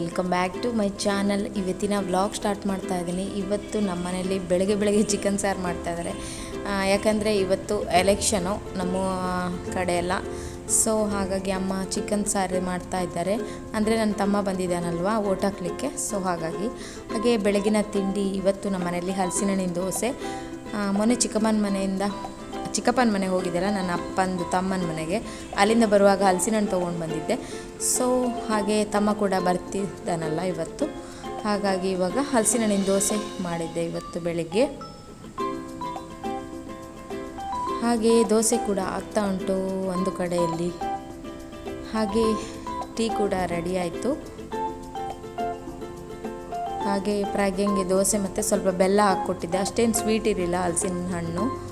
Welcome back to my channel ಇವತ್ತಿನ vlog start ಮಾಡ್ತಾ ಇದ್ದೀನಿ. ಇವತ್ತು ನಮ್ಮ ಮನೆಯಲ್ಲಿ ಬೆಳಗ್ಗೆ ಬೆಳಗ್ಗೆ ಚಿಕನ್ ಸಾರು ಮಾಡ್ತಾ ಇದ್ದಾರೆ. ಯಾಕಂದರೆ ಇವತ್ತು ಎಲೆಕ್ಷನು ನಮ್ಮ ಕಡೆ ಎಲ್ಲ. ಸೊ ಹಾಗಾಗಿ ಅಮ್ಮ ಚಿಕನ್ ಸಾರು ಮಾಡ್ತಾ ಇದ್ದಾರೆ. ಅಂದರೆ ನನ್ನ ತಮ್ಮ ಬಂದಿದ್ದಾನಲ್ವಾ, ಓಟ್ ಹಾಕ್ಲಿಕ್ಕೆ. ಸೊ ಹಾಗಾಗಿ. ಹಾಗೆ ಬೆಳಗಿನ ತಿಂಡಿ ಇವತ್ತು ನಮ್ಮ ಮನೆಯಲ್ಲಿ ಹಲಸಿನ ಹಣ್ಣಿನ ದೋಸೆ ಮೊನ್ನೆ ಚಿಕ್ಕಮ್ಮನ ಮನೆಯಿಂದ ಚಿಕ್ಕಪ್ಪನ ಮನೆಗೆ ಹೋಗಿದ್ದೆಲ್ಲ ನನ್ನ ಅಪ್ಪಂದು ತಮ್ಮನ ಮನೆಗೆ. ಅಲ್ಲಿಂದ ಬರುವಾಗ ಹಲಸಿನ ಹಣ್ಣು ತೊಗೊಂಡು ಬಂದಿದ್ದೆ. ಸೊ ಹಾಗೆ ತಮ್ಮ ಕೂಡ ಬರ್ತಿದ್ದಾನಲ್ಲ ಇವತ್ತು. ಹಾಗಾಗಿ ಇವಾಗ ಹಲಸಿನ ಹಣ್ಣಿನ ದೋಸೆ ಮಾಡಿದ್ದೆ ಇವತ್ತು ಬೆಳಿಗ್ಗೆ. ಹಾಗೆ ದೋಸೆ ಕೂಡ ಆಗ್ತಾ ಉಂಟು ಒಂದು ಕಡೆಯಲ್ಲಿ. ಹಾಗೆ ಟೀ ಕೂಡ ರೆಡಿ ಆಯಿತು. ಹಾಗೆ ಪ್ರಾಗ್ಯಂಗೆ ದೋಸೆ ಮತ್ತು ಸ್ವಲ್ಪ ಬೆಲ್ಲ ಹಾಕ್ಕೊಟ್ಟಿದ್ದೆ. ಅಷ್ಟೇನು ಸ್ವೀಟ್ ಇರಲಿಲ್ಲ ಹಲಸಿನ ಹಣ್ಣು.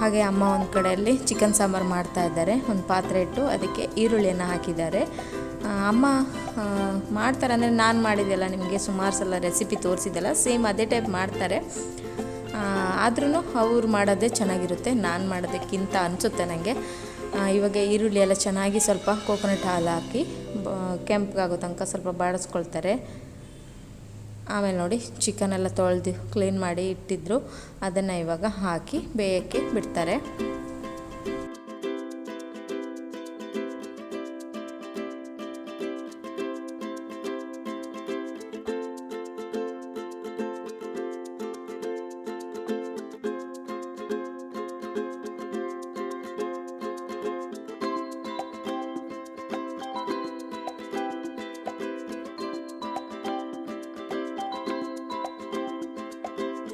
ಹಾಗೆ ಅಮ್ಮ ಒಂದು ಕಡೆಯಲ್ಲಿ ಚಿಕನ್ ಸಾಂಬಾರು ಮಾಡ್ತಾ ಇದ್ದಾರೆ. ಒಂದು ಪಾತ್ರೆ ಇಟ್ಟು ಅದಕ್ಕೆ ಈರುಳ್ಳಿಯನ್ನು ಹಾಕಿದ್ದಾರೆ. ಅಮ್ಮ ಮಾಡ್ತಾರೆ ಅಂದರೆ ನಾನು ಮಾಡಿದ್ದೆಲ್ಲ ನಿಮಗೆ ಸುಮಾರು ಸಲ ರೆಸಿಪಿ ತೋರಿಸಿದ್ದೆಲ್ಲ ಸೇಮ್ ಅದೇ ಟೈಪ್ ಮಾಡ್ತಾರೆ. ಆದ್ರೂ ಅವ್ರು ಮಾಡೋದೇ ಚೆನ್ನಾಗಿರುತ್ತೆ, ನಾನು ಮಾಡೋದಕ್ಕಿಂತ ಅನಿಸುತ್ತೆ ನನಗೆ ಇವಾಗ ಈರುಳ್ಳಿ ಎಲ್ಲ ಚೆನ್ನಾಗಿ ಸ್ವಲ್ಪ ಕೋಕೋನಟ್ ಹಾಲು ಹಾಕಿ ಕೆಂಪಗಾಗೋ ತನಕ ಸ್ವಲ್ಪ ಬಾಡಿಸ್ಕೊಳ್ತಾರೆ. ಆಮೇಲೆ ನೋಡಿ ಚಿಕನ್ ಎಲ್ಲ ತೊಳೆದು ಕ್ಲೀನ್ ಮಾಡಿ ಇಟ್ಟಿದ್ರು. ಅದನ್ನು ಇವಾಗ ಹಾಕಿ ಬೇಯಕ್ಕೆ ಬಿಡ್ತಾರೆ.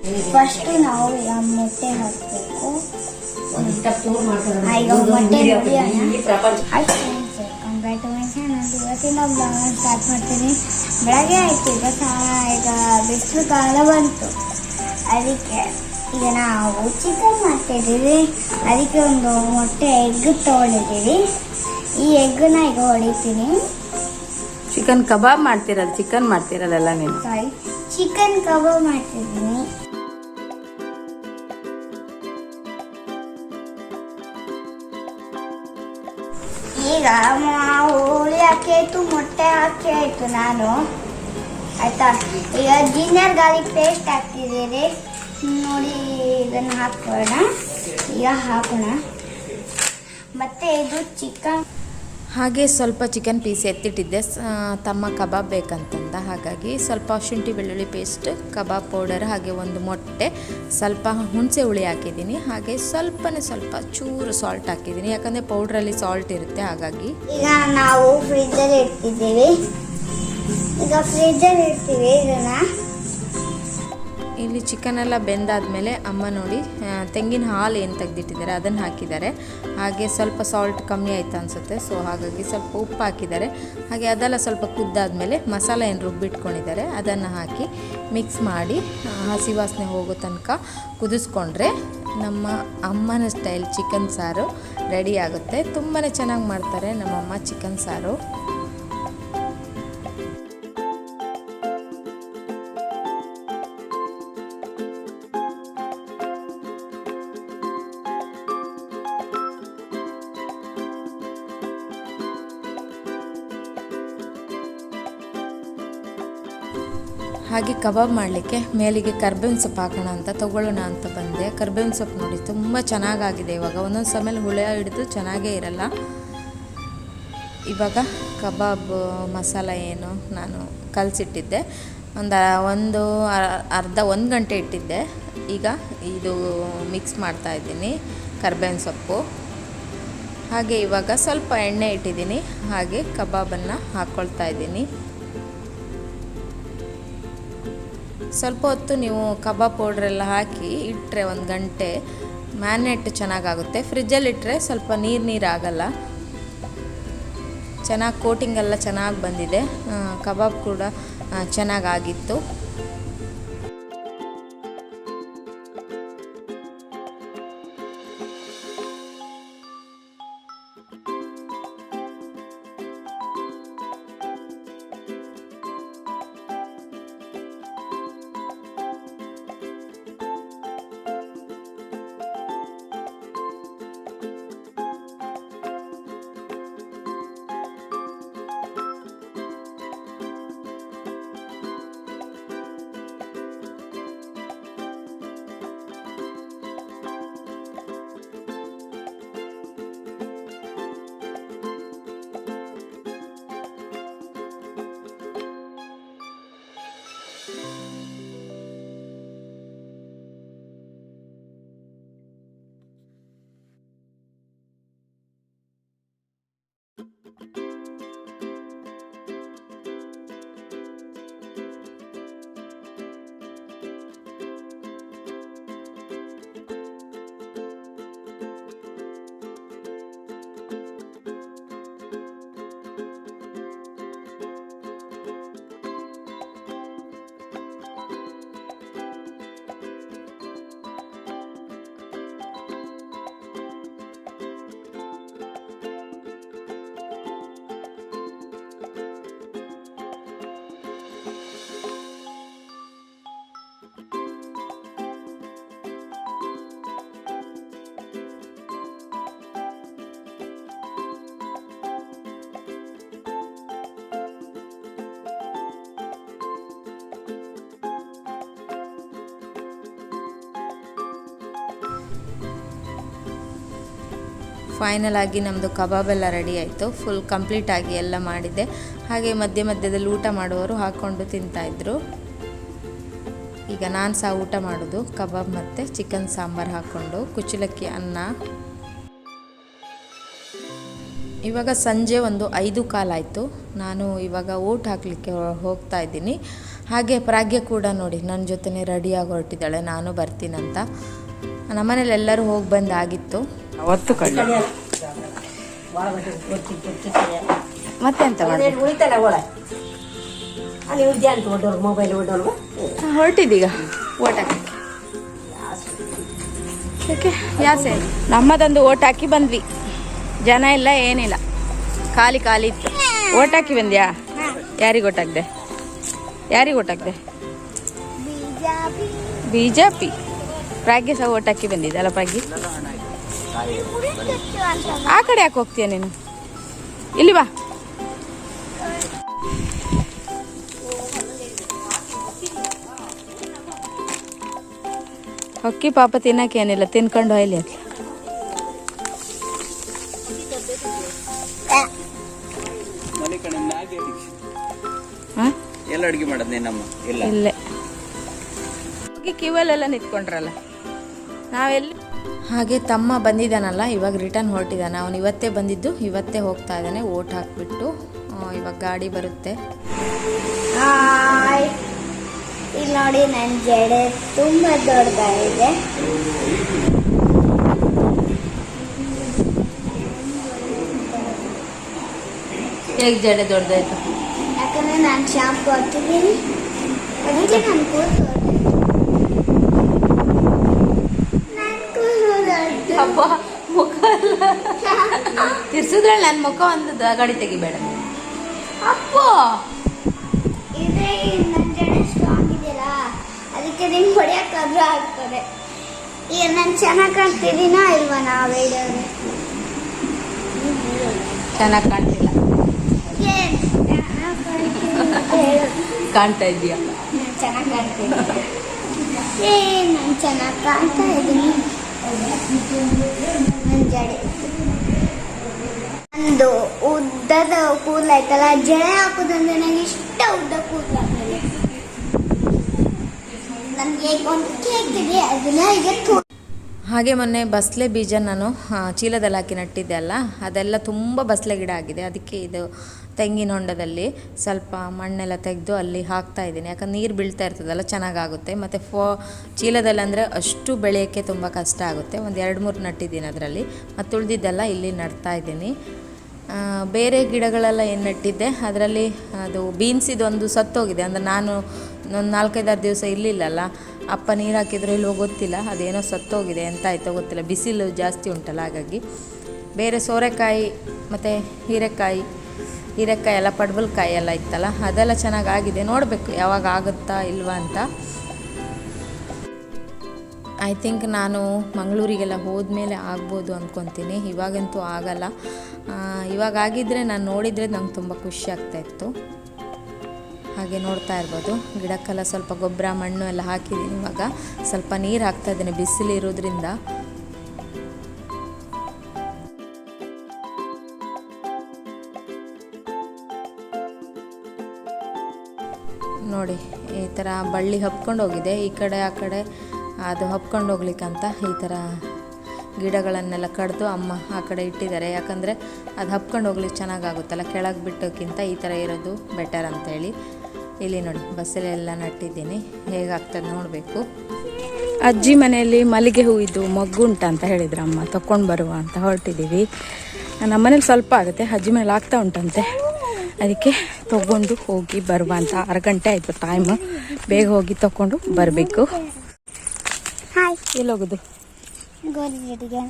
ಫಸ್ಟ್ ನಾವು ಈಗ ಮೊಟ್ಟೆ ಹಾಕಬೇಕು. ಇವತ್ತಿನ ಸ್ಟಾರ್ಟ್ ಮಾಡ್ತೀನಿ. ಬೆಳಗ್ಗೆ ಆಯ್ತು ಈಗ ಸಾ- ಈಗ ಬಿಸಿಲು ಕಾಲ ಬಂತು. ಅದಕ್ಕೆ ಈಗ ನಾವು ಚಿಕನ್ ಮಾಡ್ತಿದ್ದೀವಿ. ಅದಕ್ಕೆ ಒಂದು ಮೊಟ್ಟೆ ಎಗ್ ತೊಗೊಂಡಿದ್ದೀವಿ. ಈ ಎಗ್ಗನ್ನ ಈಗ ಹೊಡಿತೀನಿ. ಚಿಕನ್ ಕಬಾಬ್ ಮಾಡ್ತಿರೋದು ಚಿಕನ್ ಮಾಡ್ತಿರೋದಲ್ಲ ನೀನು? ಸಾರಿ ಚಿಕನ್ ಕಬಾಬ್ ಮಾಡ್ತಿದ್ದೀನಿ. ಈಗ ಹೋಳಿ ಹಾಕಿ ಆಯ್ತು ಮೊಟ್ಟೆ ಹಾಕಿ ಆಯ್ತು ನಾನು. ಆಯ್ತಾ? ಈಗ ಜಿಂಜರ್ ಗಾರ್ಲಿಕ್ ಪೇಸ್ಟ್ ಹಾಕ್ತಿದ್ದೀರಿ ನೋಡಿ, ಇದನ್ನು ಹಾಕೋಣ ಈಗ ಹಾಕೋಣ. ಮತ್ತೆ ಇದು ಚಿಕನ್ ಹಾಗೆ ಸ್ವಲ್ಪ ಚಿಕನ್ ಪೀಸ್ ಎತ್ತಿಟ್ಟಿದ್ದೆ. ತಮ್ಮ ಕಬಾಬ್ ಬೇಕಂತಂದ. ಹಾಗಾಗಿ ಸ್ವಲ್ಪ ಶುಂಠಿ ಬೆಳ್ಳುಳ್ಳಿ ಪೇಸ್ಟ್ ಕಬಾಬ್ ಪೌಡರ್ ಹಾಗೆ ಒಂದು ಮೊಟ್ಟೆ, ಸ್ವಲ್ಪ ಹುಣಸೆ ಹುಳಿ ಹಾಕಿದ್ದೀನಿ. ಹಾಗೆ ಸ್ವಲ್ಪನೇ ಸ್ವಲ್ಪ ಚೂರು ಸಾಲ್ಟ್ ಹಾಕಿದ್ದೀನಿ. ಯಾಕಂದರೆ ಪೌಡ್ರಲ್ಲಿ ಸಾಲ್ಟ್ ಇರುತ್ತೆ, ಹಾಗಾಗಿ. ಈಗ ನಾವು ಫ್ರಿಜ್ಜಲ್ಲಿ ಇಡ್ತಿದ್ದೀವಿ. ಈಗ ಫ್ರಿಜ್ಜಲ್ಲಿ ಇಡ್ತೀವಿ ಇದನ್ನ ಇಲ್ಲಿ ಚಿಕನ್ ಎಲ್ಲ ಬೆಂದಾದ್ಮೇಲೆ ಅಮ್ಮ ನೋಡಿ ತೆಂಗಿನ ಹಾಲು ಏನು ತೆಗೆದಿಟ್ಟಿದ್ದಾರೆ, ಅದನ್ನು ಹಾಕಿದ್ದಾರೆ. ಹಾಗೆ ಸ್ವಲ್ಪ ಸಾಲ್ಟ್ ಕಮ್ಮಿ ಆಯಿತು ಅನಿಸುತ್ತೆ ಸೊ ಹಾಗಾಗಿ ಸ್ವಲ್ಪ ಉಪ್ಪು ಹಾಕಿದ್ದಾರೆ. ಹಾಗೆ ಅದೆಲ್ಲ ಸ್ವಲ್ಪ ಕುದ್ದಾದ್ಮೇಲೆ ಮಸಾಲೆ ಏನು ರುಬ್ಬಿಟ್ಕೊಂಡಿದ್ದಾರೆ, ಅದನ್ನು ಹಾಕಿ ಮಿಕ್ಸ್ ಮಾಡಿ ಹಸಿ ವಾಸನೆ ಹೋಗೋ ತನಕ ಕುದಿಸ್ಕೊಂಡ್ರೆ ನಮ್ಮ ಅಮ್ಮನ ಸ್ಟೈಲ್ ಚಿಕನ್ ಸಾರು ರೆಡಿ ಆಗುತ್ತೆ. ತುಂಬಾ ಚೆನ್ನಾಗಿ ಮಾಡ್ತಾರೆ ನಮ್ಮಮ್ಮ ಚಿಕನ್ ಸಾರು. ಹಾಗೆ ಕಬಾಬ್ ಮಾಡಲಿಕ್ಕೆ ಮೇಲಿಗೆ ಕರ್ಬೇವಿನ ಸೊಪ್ಪು ಹಾಕೋಣ ಅಂತ ತೊಗೊಳ್ಳೋಣ ಅಂತ ಬಂದೆ. ಕರ್ಬೇವಿನ ಸೊಪ್ಪು ನೋಡಿ, ತುಂಬ ಚೆನ್ನಾಗಾಗಿದೆ ಇವಾಗ. ಒಂದೊಂದು ಸಮೇಲೆ ಹುಳ ಹಿಡಿದು ಚೆನ್ನಾಗೇ ಇರಲ್ಲ. ಇವಾಗ ಕಬಾಬ್, ಮಸಾಲ ಏನು ನಾನು ಕಲಸಿಟ್ಟಿದ್ದೆ. ಒಂದು ಒಂದು ಅರ್ಧ, ಒಂದು ಗಂಟೆ ಇಟ್ಟಿದ್ದೆ. ಈಗ ಇದು ಮಿಕ್ಸ್ ಮಾಡ್ತಾ ಇದ್ದೀನಿ ಕರ್ಬೇವಿನ ಸೊಪ್ಪು. ಹಾಗೆ ಇವಾಗ ಸ್ವಲ್ಪ ಎಣ್ಣೆ ಇಟ್ಟಿದ್ದೀನಿ. ಹಾಗೆ ಕಬಾಬನ್ನು ಹಾಕ್ಕೊಳ್ತಾ ಇದ್ದೀನಿ. ಸ್ವಲ್ಪ ಹೊತ್ತು ನೀವು ಕಬಾಬ್ ಪೌಡ್ರೆಲ್ಲ ಹಾಕಿ ಇಟ್ಟರೆ ಒಂದು ಗಂಟೆ. ಮ್ಯಾರಿನೇಟ್ ಚೆನ್ನಾಗಾಗುತ್ತೆ. ಫ್ರಿಜ್ಜಲ್ಲಿ ಇಟ್ಟರೆ ಸ್ವಲ್ಪ ನೀರು ನೀರು ಆಗಲ್ಲ. ಚೆನ್ನಾಗಿ ಕೋಟಿಂಗ್ ಎಲ್ಲ ಚೆನ್ನಾಗಿ ಬಂದಿದೆ. ಕಬಾಬ್ ಕೂಡ ಚೆನ್ನಾಗಾಗಿತ್ತು. ಫೈನಲ್ ಆಗಿ ನಮ್ಮದು ಕಬಾಬ್ ಎಲ್ಲ ರೆಡಿ ಆಯಿತು. ಫುಲ್ ಕಂಪ್ಲೀಟ್ ಆಗಿ ಎಲ್ಲ ಮಾಡಿದ್ದೆ. ಹಾಗೆ ಮಧ್ಯ ಮಧ್ಯದಲ್ಲಿ ಊಟ ಮಾಡುವವರು ಹಾಕ್ಕೊಂಡು ತಿಂತಾಯಿದ್ರು ಈಗ ನಾನು ಸಹ ಊಟ ಮಾಡೋದು. ಕಬಾಬ್ ಮತ್ತು ಚಿಕನ್ ಸಾಂಬಾರು ಹಾಕ್ಕೊಂಡು ಕುಚ್ಚಲಕ್ಕಿ, ಅನ್ನ. ಇವಾಗ ಸಂಜೆ ಒಂದು ಐದು ಕಾಲಾಯಿತು ನಾನು ಇವಾಗ ಊಟ ಹಾಕಲಿಕ್ಕೆ ಹೋಗ್ತಾ ಇದ್ದೀನಿ. ಹಾಗೆ ಪ್ರಾಗ್ಯ ಕೂಡ ನೋಡಿ ನನ್ನ ಜೊತೆನೇ ರೆಡಿಯಾಗಿ ಹೊರಟಿದ್ದಾಳೆ. ನಾನು ಬರ್ತೀನಂತ. ನಮ್ಮನೇಲಿ ಎಲ್ಲರೂ ಹೋಗಿ ಬಂದಾಗಿತ್ತು ಅವತ್ತು ಕಳ್ಳ. ಮತ್ತೆಂತ ಮಾಡಿ ಉಳಿತಲ್ಲ ಒಳ. ಅಲ್ಲಿ ಉದ್ಯಾನ ಒಡ್ಡೋರು ಮೊಬೈಲ್ ಒಡ್ಡೋರು. ಹೊರಟಿದ್ದೀಗ. ಓಟ್ ಹಾಕಿ. ಯಾಕೆ ಯಾಸೆ ನಮ್ಮದೊಂದು ಓಟ್ ಹಾಕಿ ಬಂದ್ವಿ. ಜನ ಇಲ್ಲ ಏನಿಲ್ಲ. ಖಾಲಿ ಖಾಲಿ ಇತ್ತು. ಓಟ್ ಹಾಕಿ ಬಂದ್ಯಾ? ಯಾರಿಗೆ ಓಟ್ ಹಾಕ್ದೆ? ಯಾರಿಗೆ ಓಟ್ ಹಾಕ್ದೆ? BJP. B J P Pragya ಸಹ ಓಟ್ ಹಾಕಿ ಬಂದಿದ್ದಲ್ಲ ಪ್ರಾಗ್ಯ ಅಂತ ಆ ಕಡೆ ಯಾಕೆ ಹೋಗ್ತೀಯ ನೀನು? ಇಲ್ಲಿ ಬಾ. ಹೊಕ್ಕಿ ಪಾಪ ತಿನ್ನಕ್ಕೇನಿಲ್ಲ ತಿನ್ಕೊಂಡು ಹೋಯ್ಲಿ ಅತ್ಲ ಹಾಂ ಎಲ್ಲ ಅಡುಗೆ ಮಾಡೋದು ನಮ್ಮ ಇಲ್ಲ. ಇಲ್ಲೇ. ಕಿವಲ್ಲೆಲ್ಲ ನಿಂತ್ಕೊಂಡ್ರಲ್ಲ. ನಾವೆಲ್ಲಿ ಹಾಗೆ ತಮ್ಮ ಬಂದಿದ್ದಾನಲ್ಲ ಇವಾಗ ರಿಟರ್ನ್ ಹೊರಟಿದ್ದಾನೆ. ಅವನು ಇವತ್ತೇ ಬಂದಿದ್ದು ಇವತ್ತೇ ಹೋಗ್ತಾ ಇದ್ದಾನೆ ಓಟ್ ಹಾಕ್ಬಿಟ್ಟು ಇವಾಗ ಗಾಡಿ ಬರುತ್ತೆ. ಇಲ್ಲಿ ನೋಡಿ ನನ್ನ ಜಡೆ ತುಂಬ ದೊಡ್ಡದಾಗಿದೆ. ಹೇಗೆ ಜಡೆ ದೊಡ್ಡದಾಯ್ತು? ಯಾಕಂದ್ರೆ ನಾನು ಶಾಂಪು ಹಾಕಿದ್ದೀನಿ. ಅದಕ್ಕೆ ನಾನು ಕೂದಲು ನನ್ನ ಕೂದಲು ದೊಡ್ಡದು. ಅಪ್ಪ ಮುಖ ತಿರ್ಸಿದ್ರಲ್ಲಿ ನನ್ನ ಮುಖ ಒಂದು ಗಾಡಿ ತೆಗಿಬೇಡ ಅಪ್ಪ! ಅದಕ್ಕೆ ನಿಂಗೆ ಹೊಡೆಯೋಕ್ಕಾದ್ರೂ ಆಗ್ತದೆ. ಈಗ ನಾನು ಚೆನ್ನಾಗಿ ಕಾಣ್ತಿದ್ದೀನಾ ಇಲ್ವಾ ನಾವೇ ಇಡೋದು ಚೆನ್ನಾಗಿ ಕಾಣ್ತಿಲ್ಲ. ಕಾಣ್ತಾ ಇದೀಯ ಚೆನ್ನಾಗಿ ಕಾಣ್ತೀನಿ ಏ ನಾನು ಚೆನ್ನಾಗಿ ಕಾಣ್ತಾ ಇದ್ದೀನಿ. ನಂದು ಉದ್ದದ ಕೂದಲು ಆಯ್ತಲ್ಲ? ಜಡೆ ಹಾಕೋದಂದ್ರೆ ನನಗೆ ಇಷ್ಟ ಉದ್ದ ಕೂದಲು ನನಗೆ ಒಂದು ಕೇಕ್ ಇದೆ, ಅದನ್ನ ಈಗ ಹಾಗೆ ಮೊನ್ನೆ ಬಸಳೆ ಬೀಜ ನಾನು ಚೀಲದಲ್ಲಿ ಹಾಕಿ ನೆಟ್ಟಿದ್ದೆ ಅಲ್ಲ, ಅದೆಲ್ಲ ತುಂಬ ಬಸಳೆ ಗಿಡ ಆಗಿದೆ. ಅದಕ್ಕೆ ಇದು ತೆಂಗಿನ ಹೊಂಡದಲ್ಲಿ ಸ್ವಲ್ಪ ಮಣ್ಣೆಲ್ಲ ತೆಗೆದು ಅಲ್ಲಿ ಹಾಕ್ತಾ ಇದ್ದೀನಿ. ಯಾಕಂದ್ರೆ ನೀರು ಬೀಳ್ತಾ ಇರ್ತದಲ್ಲ, ಚೆನ್ನಾಗಾಗುತ್ತೆ. ಮತ್ತು ಫೋ, ಚೀಲದಲ್ಲಿ ಅಂದರೆ ಅಷ್ಟು ಬೆಳೆಯೋಕ್ಕೆ ತುಂಬ ಕಷ್ಟ ಆಗುತ್ತೆ. ಒಂದು ಎರಡು ಮೂರು ನಟ್ಟಿದ್ದೀನಿ ಅದರಲ್ಲಿ. ಮತ್ತು ಉಳಿದಿದ್ದೆಲ್ಲ ಇಲ್ಲಿ ನಡ್ತಾ ಇದ್ದೀನಿ. ಬೇರೆ ಗಿಡಗಳೆಲ್ಲ ಏನು ನೆಟ್ಟಿದ್ದೆ? ಅದರಲ್ಲಿ ಅದು ಬೀನ್ಸ್ ಇದೊಂದು ಸತ್ತೋಗಿದೆ. ಅಂದರೆ ನಾನು ಒಂದು ನಾಲ್ಕೈದಾರು ದಿವಸ ಇರಲಿಲ್ಲಲ್ಲ, ಅಪ್ಪ ನೀರು ಹಾಕಿದ್ರೆ ಇಲ್ವೋ ಗೊತ್ತಿಲ್ಲ, ಅದೇನೋ ಸತ್ತೋಗಿದೆ ಎಂತ ಆಯಿತೋ ಗೊತ್ತಿಲ್ಲ, ಬಿಸಿಲು ಜಾಸ್ತಿ ಉಂಟಲ್ಲ ಹಾಗಾಗಿ. ಬೇರೆ ಸೋರೆಕಾಯಿ, ಮತ್ತು ಹೀರೆಕಾಯಿ ಹೀರೆಕಾಯಿ ಎಲ್ಲ ಪಡ್ಬಲ್ಕಾಯಿ ಎಲ್ಲ ಇತ್ತಲ್ಲ, ಅದೆಲ್ಲ ಚೆನ್ನಾಗಾಗಿದೆ ನೋಡಬೇಕು ಯಾವಾಗ ಆಗುತ್ತಾ ಇಲ್ವಾ ಅಂತ. ಐ ಥಿಂಕ್ ನಾನು ಮಂಗಳೂರಿಗೆಲ್ಲ ಹೋದ್ಮೇಲೆ ಆಗ್ಬೋದು ಅಂದ್ಕೊತೀನಿ ಇವಾಗಂತೂ ಆಗಲ್ಲ. ಇವಾಗ ಆಗಿದ್ದರೆ ನಾನು ನೋಡಿದರೆ ನಂಗೆ ತುಂಬ ಖುಷಿ ಆಗ್ತಾಯಿತ್ತು ಹಾಗೆ ನೋಡ್ತಾ ಇರ್ಬೋದು. ಗಿಡಕ್ಕೆಲ್ಲ ಸ್ವಲ್ಪ ಗೊಬ್ಬರ, ಮಣ್ಣು ಎಲ್ಲ ಹಾಕಿದ್ದೀನಿ. ಇವಾಗ ಸ್ವಲ್ಪ ನೀರು ಹಾಕ್ತಾ ಇದ್ದೀನಿ. ಬಿಸಿಲು ಇರೋದ್ರಿಂದ. ನೋಡಿ, ಈ ಥರ ಬಳ್ಳಿ ಹಬ್ಕೊಂಡು ಹೋಗಿದೆ. ಈ ಕಡೆ, ಆ ಕಡೆ ಅದು ಹಬ್ಕೊಂಡು ಹೋಗ್ಲಿಕ್ಕಂತ ಈ ಥರ ಗಿಡಗಳನ್ನೆಲ್ಲ ಕಡಿದು ಅಮ್ಮ ಆ ಕಡೆ ಇಟ್ಟಿದ್ದಾರೆ. ಯಾಕಂದರೆ ಅದು ಹಬ್ಕೊಂಡು ಹೋಗ್ಲಿಕ್ಕೆ ಚೆನ್ನಾಗಾಗುತ್ತಲ್ಲ ಕೆಳಗೆ ಬಿಟ್ಟೋಕ್ಕಿಂತ ಈ ಥರ ಇರೋದು ಬೆಟರ್ ಅಂತೇಳಿ ಇಲ್ಲಿ ನೋಡಿ ಬಸ್ಸಲ್ಲೆಲ್ಲ ನಟ್ಟಿದ್ದೀನಿ. ಹೇಗಾಗ್ತದೆ ನೋಡಬೇಕು. ಅಜ್ಜಿ ಮನೆಯಲ್ಲಿ ಮಲ್ಲಿಗೆ ಹೂವಿದ್ದು ಮಗ್ಗುಂಟ ಅಂತ ಹೇಳಿದ್ರು ಅಮ್ಮ. ತಕೊಂಡು ಬರುವ ಅಂತ ಹೊರಟಿದ್ದೀವಿ ನಮ್ಮನೇಲಿ ಸ್ವಲ್ಪ ಆಗುತ್ತೆ ಅಜ್ಜಿ ಮನೇಲಿ ಆಗ್ತಾ ಉಂಟಂತೆ. ಅದಕ್ಕೆ ತಗೊಂಡು ಹೋಗಿ ಬರುವ ಅಂತ ಆರು ಗಂಟೆ ಆಯಿತು ಟೈಮ್ ಬೇಗ ಹೋಗಿ ತಗೊಂಡು ಬರಬೇಕು. ಹಾಯ್ ಎಲ್ಲಿ ಹೋಗೋದು? ಗೋರಿಗೆಡಿಗೆ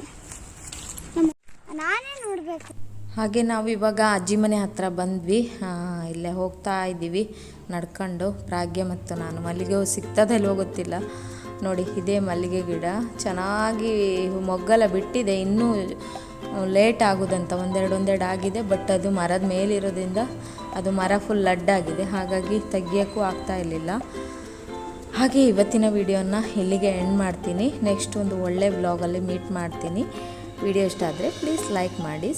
ನಾನೇ ನೋಡಬೇಕು. ಹಾಗೆ ನಾವು ಇವಾಗ ಅಜ್ಜಿ ಮನೆ ಹತ್ರ ಬಂದ್ವಿ. ಇಲ್ಲೇ ಹೋಗ್ತಾ ಇದ್ದೀವಿ. ನಡ್ಕೊಂಡು ಪ್ರಾಗ್ಯ ಮತ್ತು ನಾನು ಮಲ್ಲಿಗೆ ಹೂ ಸಿಗ್ತದೆ ಹೋಗುತ್ತಿಲ್ಲ ಗೊತ್ತಿಲ್ಲ. ನೋಡಿ, ಇದೇ ಮಲ್ಲಿಗೆ ಗಿಡ. ಚೆನ್ನಾಗಿ ಮೊಗ್ಗಲ ಬಿಟ್ಟಿದೆ. ಇನ್ನೂ ಲೇಟ್ ಆಗೋದಂತ ಒಂದೆರಡು ಒಂದೆರಡು ಆಗಿದೆ, ಬಟ್ ಅದು ಮರದ ಮೇಲಿರೋದ್ರಿಂದ ಅದು ಮರ ಫುಲ್ ಲಡ್ಡಾಗಿದೆ ಹಾಗಾಗಿ ತೆಗಿಯೋಕ್ಕೂ ಆಗ್ತಾ ಇರಲಿಲ್ಲ. ಹಾಗೆ ಇವತ್ತಿನ ವಿಡಿಯೋನ ಇಲ್ಲಿಗೆ ಎಂಡ್ ಮಾಡ್ತೀನಿ. ನೆಕ್ಸ್ಟ್ ಒಂದು ಒಳ್ಳೆ ವ್ಲಾಗಲ್ಲಿ ಮೀಟ್ ಮಾಡ್ತೀನಿ. ವಿಡಿಯೋ ಇಷ್ಟ ಆದರೆ ಪ್ಲೀಸ್ ಲೈಕ್ ಮಾಡಿ